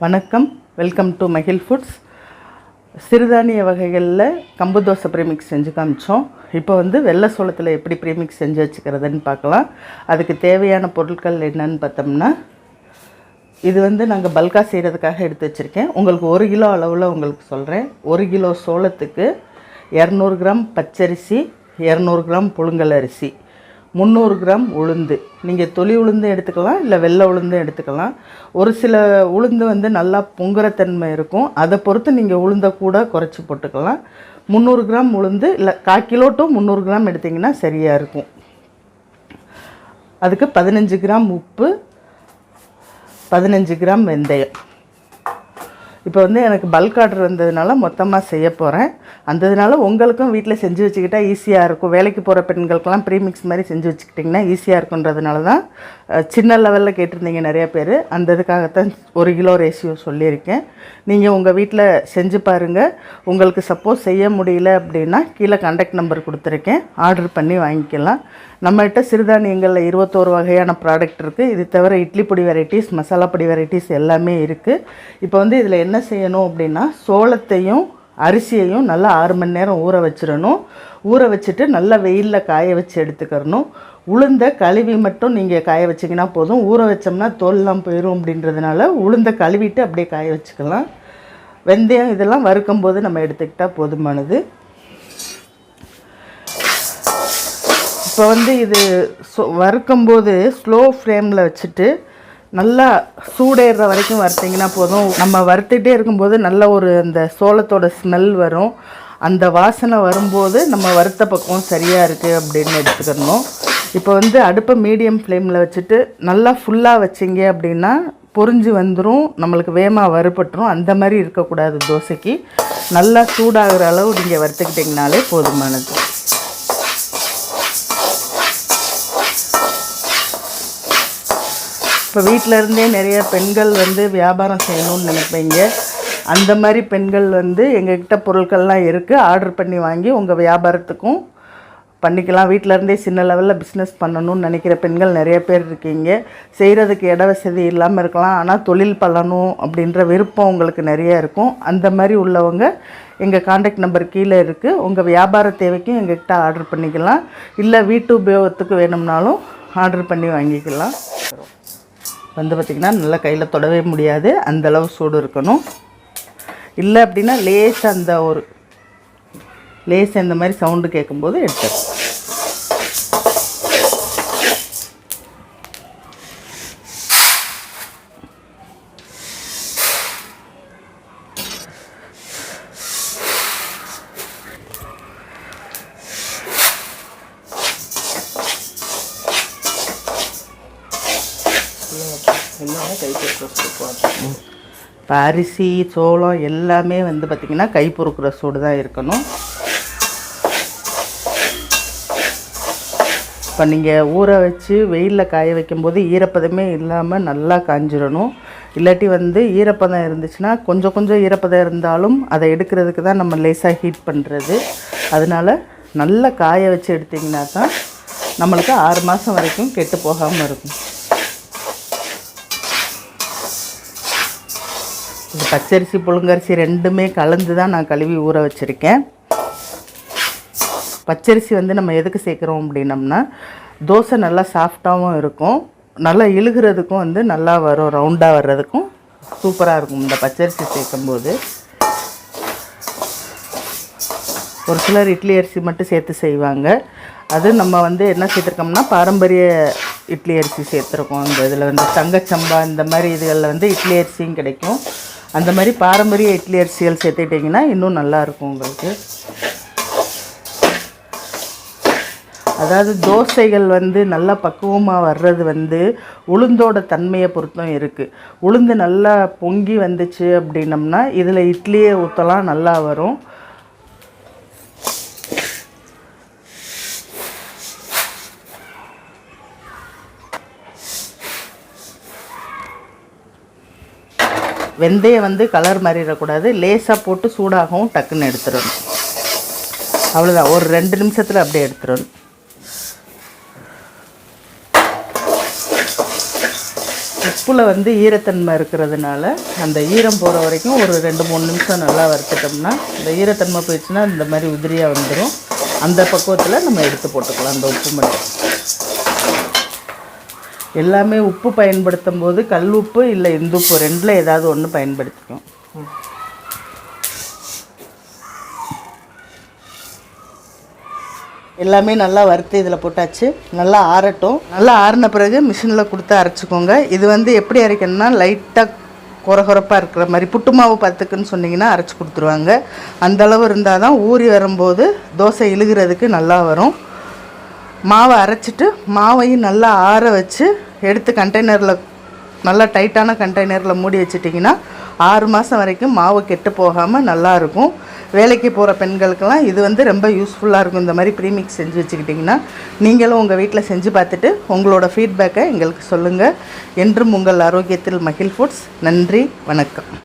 வணக்கம். Welcome to மகில் foods சிறுதானிய வகைகளில் கம்பு தோசை ப்ரீமிக்ஸ் செஞ்சு காமிச்சோம். இப்போ வந்து வெள்ளை சோளத்தில் எப்படி ப்ரீமிக்ஸ் செஞ்சு வச்சுக்கிறதுன்னு பார்க்கலாம். அதுக்கு தேவையான பொருட்கள் என்னன்னு பார்த்தோம்னா இது வந்து நாங்கள் பல்காக செய்கிறதுக்காக எடுத்து வச்சுருக்கேன். உங்களுக்கு ஒரு கிலோ அளவில் உங்களுக்கு சொல்கிறேன் ஒரு கிலோ சோளத்துக்கு இரநூறு கிராம் பச்சரிசி இரநூறு கிராம் புழுங்கல் அரிசி. முந்நூறு கிராம் உளுந்து. நீங்கள் தொலி உளுந்து எடுத்துக்கலாம் இல்லை வெள்ளை உளுந்து எடுத்துக்கலாம். ஒரு சில உளுந்து வந்து நல்லா பொங்குறத்தன்மை இருக்கும். அதை பொறுத்து நீங்கள் உளுந்தை கூட குறைச்சி போட்டுக்கலாம். முந்நூறு கிராம் உளுந்து இல்லை கால் கிலோ டு முந்நூறு கிராம் எடுத்திங்கன்னா சரியாக இருக்கும். அதுக்கு பதினஞ்சு கிராம் உப்பு பதினஞ்சு கிராம் வெந்தயம். இப்போ வந்து எனக்கு பல்க் ஆர்டர் வந்ததுனால மொத்தமாக செய்ய போகிறேன் அந்ததுனால உங்களுக்கும் வீட்டில் செஞ்சு வச்சுக்கிட்டா ஈஸியாக இருக்கும். வேலைக்கு போகிற பெண்களுக்கெல்லாம் ப்ரீமிக்ஸ் மாதிரி செஞ்சு வச்சுக்கிட்டிங்கன்னா ஈஸியாக இருக்குன்றதுனால தான் சின்ன லெவலில் கேட்டிருந்தீங்க நிறையா பேர். அந்த இதுக்காகத்தான் ஒரு கிலோ ரேஷியோ சொல்லியிருக்கேன். நீங்கள் உங்கள் வீட்டில் செஞ்சு பாருங்கள் உங்களுக்கு சப்போஸ் செய்ய முடியல அப்படின்னா கீழே கான்டாக்ட் நம்பர் கொடுத்துருக்கேன். ஆர்டர் பண்ணி வாங்கிக்கலாம். நம்மகிட்ட சிறுதானியங்களில் இருபத்தோரு வகையான ப்ராடக்ட் இருக்குது இது தவிர இட்லி பொடி வெரைட்டிஸ் மசாலா பொடி வெரைட்டிஸ் எல்லாமே இருக்குது இப்போ வந்து இதில் என்ன என்ன செய்யணும் அப்படின்னா சோளத்தையும் அரிசியையும் நல்லா ஆறு மணி நேரம் ஊற வச்சிடணும். ஊற வச்சுட்டு நல்லா வெயிலில் காய வச்சு எடுத்துக்கிறணும். உளுந்த கழுவி மட்டும் நீங்கள் காய வச்சிங்கன்னா போதும். ஊற வச்சோம்னா தோல்லாம் போயிடும் அப்படின்றதுனால உளுந்த கழுவிட்டு அப்படியே காய வச்சுக்கலாம். வெந்தயம் இதெல்லாம் வறுக்கும் போது நம்ம எடுத்துக்கிட்டால் போதுமானது. இப்போ வந்து இது சொ வறுக்கும்போது ஸ்லோ ஃப்ளேமில் வச்சுட்டு நல்லா சூடேறுற வரைக்கும் வறுத்தீங்கன்னா போதும். நம்ம வறுத்துட்டே இருக்கும்போது நல்ல ஒரு அந்த சோளத்தோட ஸ்மெல் வரும். அந்த வாசனை வரும்போது நம்ம வறுத்த பக்கம் சரியாக இருக்குது அப்படின்னு எடுத்துக்கணும். இப்போ வந்து அடுப்பை மீடியம் ஃப்ளேமில் வச்சுட்டு நல்லா ஃபுல்லாக வச்சிங்க அப்படின்னா பொரிஞ்சு வந்துடும் நம்மளுக்கு வேகமாக வறுபட்டுரும். அந்த மாதிரி இருக்கக்கூடாது தோசைக்கு. நல்லா சூடாகிற அளவு நீங்கள் வறுத்துக்கிட்டிங்கனாலே போதுமானது. இப்போ வீட்டில் இருந்தே நிறைய பெண்கள் வந்து வியாபாரம் செய்யணும்னு நினைப்பீங்க. அந்த மாதிரி பெண்கள் வந்து எங்ககிட்ட பொருட்கள்லாம் இருக்குது ஆர்டர் பண்ணி வாங்கி உங்கள் வியாபாரத்துக்கும் பண்ணிக்கலாம். வீட்டிலருந்தே சின்ன லெவலில் பிஸ்னஸ் பண்ணணும்னு நினைக்கிற பெண்கள் நிறைய பேர் இருக்கீங்க. செய்கிறதுக்கு இட வசதி இல்லாமல் இருக்கலாம். ஆனால் தொழில் பண்ணணும் அப்படின்ற விருப்பம் உங்களுக்கு நிறைய இருக்கும். அந்த மாதிரி உள்ளவங்க எங்கள் காண்டாக்ட் நம்பர் கீழே இருக்குது உங்கள் வியாபார தேவைக்கும் எங்ககிட்ட ஆர்டர் பண்ணிக்கலாம். இல்லை வீட்டு உபயோகத்துக்கு வேணும்னாலும் ஆர்டர் பண்ணி வாங்கிக்கலாம். வந்து பார்த்திங்கன்னா நல்லா கையில் தொடவே முடியாது. அந்த அளவு சூடு இருக்கணும். இல்லை அப்படின்னா லேஸ் அந்த ஒரு லேஸ் இந்த மாதிரி சவுண்டு கேட்கும்போது எடுத்து இப்போ அரிசி சோளம் எல்லாமே வந்து பார்த்திங்கன்னா கைப்பொறுக்கிற சூடு தான் இருக்கணும். இப்போ நீங்கள் ஊற வச்சு வெயிலில் காய வைக்கும்போது ஈரப்பதமே இல்லாமல் நல்லா காஞ்சிடணும். இல்லாட்டி வந்து ஈரப்பதம் இருந்துச்சுன்னா கொஞ்சம் கொஞ்சம் ஈரப்பதம் இருந்தாலும் அதை எடுக்கிறதுக்கு தான் நம்ம லேசாக ஹீட் பண்ணுறது. அதனால் நல்லா காய வச்சு எடுத்திங்கன்னா தான் நம்மளுக்கு ஆறு மாதம் வரைக்கும் கெட்டு போகாமல் இருக்கும். பச்சரிசி புழுங்கரிசி ரெண்டுமே கலந்து தான் நான் கழுவி ஊற வச்சுருக்கேன். பச்சரிசி வந்து நம்ம எதுக்கு சேர்க்குறோம் அப்படின்னம்னா தோசை நல்லா சாஃப்டாகவும் இருக்கும். நல்லா இழுகிறதுக்கும் வந்து நல்லா வரும் ரவுண்டாக வர்றதுக்கும். சூப்பராக இருக்கும் இந்த பச்சரிசி சேர்க்கும்போது. ஒரு சிலர் இட்லி அரிசி மட்டும் சேர்த்து செய்வாங்க. அது நம்ம வந்து என்ன சேர்த்துருக்கோம்னா பாரம்பரிய இட்லி அரிசி சேர்த்துருக்கோம். இந்த இதில் வந்து தங்கச்சம்பா இந்த மாதிரி இதுகளில் வந்து இட்லி அரிசியும் கிடைக்கும். அந்த மாதிரி பாரம்பரிய இட்லி அரிசியல் சேர்த்துக்கிட்டிங்கன்னா இன்னும் நல்லாயிருக்கும் உங்களுக்கு. அதாவது தோசைகள் வந்து நல்லா பக்குவமாக வர்றது வந்து உளுந்தோட தன்மையை பொறுத்தும் இருக்குது உளுந்து நல்லா பொங்கி வந்துச்சு அப்படின்னம்னா இதில் இட்லியே ஊற்றலாம் நல்லா வரும். வெந்தயம் வந்து கலர் மாறிடக்கூடாது. லேசாக போட்டு சூடாகவும் டக்குன்னு எடுத்துடணும். அவ்வளோதான் ஒரு ரெண்டு நிமிஷத்தில் அப்படியே எடுத்துடணும். உப்பில் வந்து ஈரத்தன்மை இருக்கிறதுனால அந்த ஈரம் போகிற வரைக்கும் ஒரு ரெண்டு மூணு நிமிஷம் நல்லா வறுத்துட்டோம்னா இந்த ஈரத்தன்மை போயிடுச்சுன்னா இந்த மாதிரி உதிரியாக வந்துடும் அந்த பக்குவத்தில் நம்ம எடுத்து போட்டுக்கலாம். அந்த உப்பு மட்டும். எல்லாமே உப்பு பயன்படுத்தும் போது கல் உப்பு இல்லை இந்து உப்பு ரெண்டில் ஏதாவது ஒன்று பயன்படுத்திக்கும். எல்லாமே நல்லா வறுத்து இதில் போட்டாச்சு. நல்லா ஆறட்டும். நல்லா ஆறின பிறகு மிஷினில் கொடுத்து அரைச்சிக்கோங்க. இது வந்து எப்படி அரைக்கணும்னா லைட்டாக குறகுறப்பாக இருக்கிற மாதிரி புட்டு மாவு பத்துக்குன்னு சொன்னிங்கன்னா அரைச்சி கொடுத்துருவாங்க. அந்த அளவு இருந்தால் தான் ஊறி வரும்போது தோசை இழுகிறதுக்கு நல்லா வரும். மாவை அரைச்சிட்டு மாவையும் நல்லா ஆற வச்சு எடுத்து கண்டெய்னரில் நல்லா டைட்டான கண்டெய்னரில் மூடி வச்சிட்டிங்கன்னா ஆறு மாதம் வரைக்கும் மாவு கெட்டு போகாமல் நல்லாயிருக்கும் வேலைக்கு போகிற பெண்களுக்கெல்லாம் இது வந்து ரொம்ப யூஸ்ஃபுல்லாக இருக்கும். இந்த மாதிரி ப்ரீமிக்ஸ் செஞ்சு வச்சுக்கிட்டிங்கன்னா நீங்களும் உங்கள் வீட்டில் செஞ்சு பார்த்துட்டு உங்களோட ஃபீட்பேக்கை எங்களுக்கு சொல்லுங்கள் என்றும் உங்கள் ஆரோக்கியத்தில் மகிழ் ஃபுட்ஸ் நன்றி வணக்கம்.